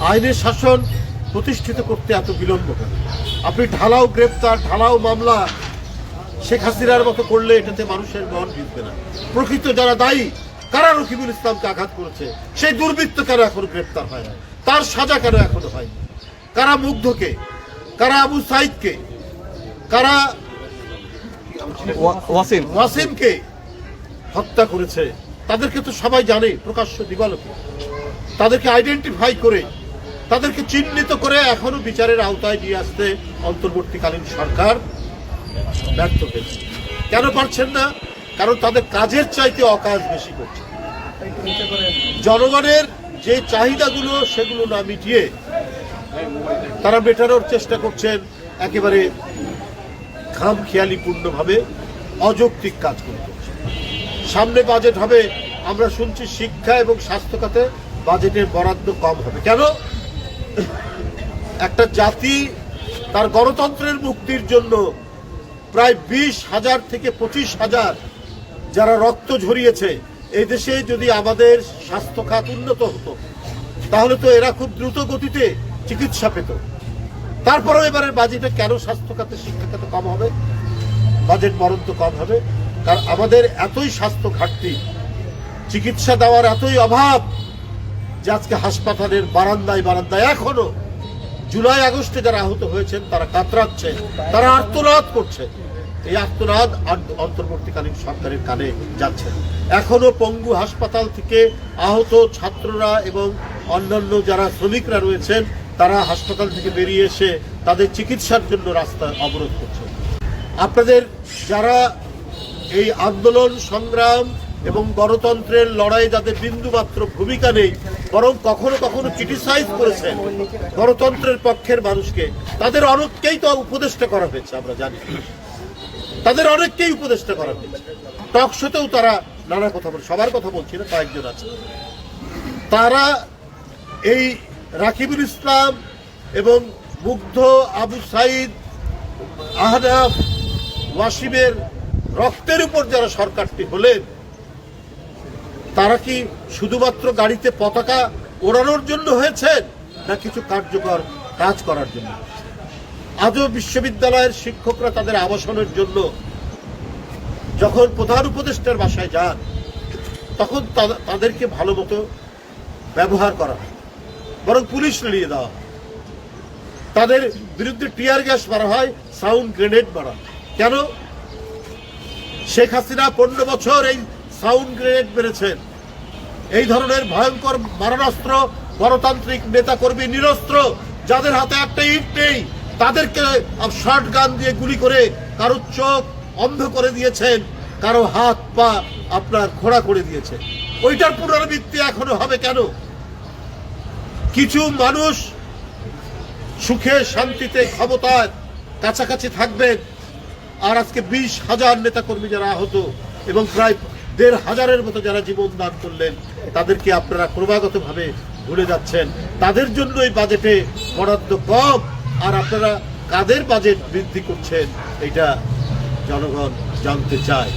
আইনের শাসন প্রতিষ্ঠিত করতে এত বিলম্ব কেন? আপনি ঢালাও গ্রেপ্তার ঢালাও মামলা শেখ হাসিনার মতো করলে এটাতে মানুষের মন জিতবে না। প্রকৃত যারা দায়ী কারা রকিবুল ইসলামকে আঘাত করেছে? সেই দুর্বৃত্ত কেন এখন গ্রেপ্তার হয় না? তার সাজা কেন এখনও হয়নি? কারা মুগ্ধকে? কারা আবু সাইদকে? কারা ওয়া- ওয়াসিম। ওয়াসিমকে হত্যা করেছে? তাদেরকে তো সবাই জানে প্রকাশ্য দিবালোকে। তাদেরকে আইডেন্টিফাই করে তাদেরকে চিহ্নিত করে এখনও বিচারের আওতায় নিয়ে আসতে অন্তর্বর্তীকালীন সরকার ব্যর্থ হয়েছে। কেন পারছেন না? কারণ তাদের কাজের চাইতে অকাজ বেশি করছে। জনগণের যে চাহিদাগুলো, সেগুলো না মিটিয়ে তারা মেটানোর চেষ্টা করছেন একেবারে খাম খেয়ালিপূর্ণভাবে অযৌক্তিক কাজ করে সামনে বাজেট হবে, আমরা শুনছি শিক্ষা এবং স্বাস্থ্য খাতে বাজেটের বরাদ্দ কম হবে। কেন? একটা জাতি তার গণতন্ত্রের মুক্তির জন্য প্রায় বিশ হাজার থেকে পঁচিশ হাজার যারা রক্ত ঝরিয়েছে, এই দেশে যদি আমাদের স্বাস্থ্য খাত উন্নত হতো, তাহলে তো এরা খুব দ্রুত গতিতে চিকিৎসা পেত। তারপরেও এবারের বাজেটে কেন স্বাস্থ্য খাতে শিক্ষা খাতে কম হবে? বাজেট বরাদ্দ কম হবে। কারণ আমাদের এতই স্বাস্থ্য ঘাটতি, চিকিৎসা দেওয়ার এতই অভাব যে আজকে হাসপাতালের বারান্দায় বারান্দায় এখনও জুলাই আগস্টে যারা আহত হয়েছেন, তারা কাতরাচ্ছে, তারা আর্তনাদ করছে। এই আর্তনাদ অন্তর্বর্তীকালীন সরকারের কানে যাচ্ছে। এখনও পঙ্গু হাসপাতাল থেকে আহত ছাত্ররা এবং অন্যান্য যারা শ্রমিকরা রয়েছেন, তারা হাসপাতাল থেকে বেরিয়ে এসে তাদের চিকিৎসার জন্য রাস্তা অবরোধ করছে। আপনাদের যারা এই আন্দোলন, সংগ্রাম এবং গণতন্ত্রের লড়াই যাদের বিন্দুমাত্র ভূমিকা নেই, বরং কখনো কখনো ক্রিটিসাইজ করেছেন গণতন্ত্রের পক্ষের মানুষকে, তাদের অনেককেই তো উপদেষ্টা করা হয়েছে, আমরা জানি। তাদের অনেককেই উপদেষ্টা করা হয়েছে। টক শোতেও তারা নানা কথা বলে, সবার কথা বলছি না, কয়েকজন আছে। তারা এই রাকিবুল ইসলাম এবং মুগ্ধ আবু সাইদ আহনাফ ওয়াসিমের রক্তের উপর যারা সরকারটি হলেন তারা কি শুধুমাত্র গাড়িতে পতাকা ওড়ানোর জন্য হয়েছেন, না কিছু কার্যকর কাজ করার জন্য? আজও বিশ্ববিদ্যালয়ের শিক্ষকরা তাদের আবাসনের জন্য যখন প্রধান উপদেষ্টার বাসায় যান, তখন তাদেরকে ভালো মতো ব্যবহার করা হয়, বরং পুলিশ লড়িয়ে দেওয়া তাদের বিরুদ্ধে টিয়ার গ্যাস মারা হয়, সাউন্ড গ্রেনেড মারা কেন? শেখ হাসিনা পনেরো বছর এই সাউন্ড গ্রেনেড মেরেছেন। এই ধরনের ভয়ঙ্কর মারণাস্ত্র গণতান্ত্রিক নেতাকর্মী নিরস্ত্র, যাদের হাতে একটা ইট নেই, তাদেরকে শর্ট গান দিয়ে গুলি করে কারও চোখ অন্ধ করে দিয়েছেন, কারও হাত পা আপনার খোড়া করে দিয়েছে। ওইটার পুনরাবৃত্তি এখনও হবে কেন? কিছু মানুষ সুখে, শান্তিতে, ক্ষমতার কাছাকাছি থাকবেন। আর আজকে বিশ হাজার নেতাকর্মী যারা আহত এবং প্রায় দেড় হাজারের মতো যারা জীবন দান করলেন, তাদেরকে আপনারা ক্রমাগতভাবে ভুলে যাচ্ছেন। তাদের জন্য এই বাজেটে বরাদ্দ কম, আর আপনারা কাদের বাজেট বৃদ্ধি করছেন, এটা জনগণ জানতে চায়।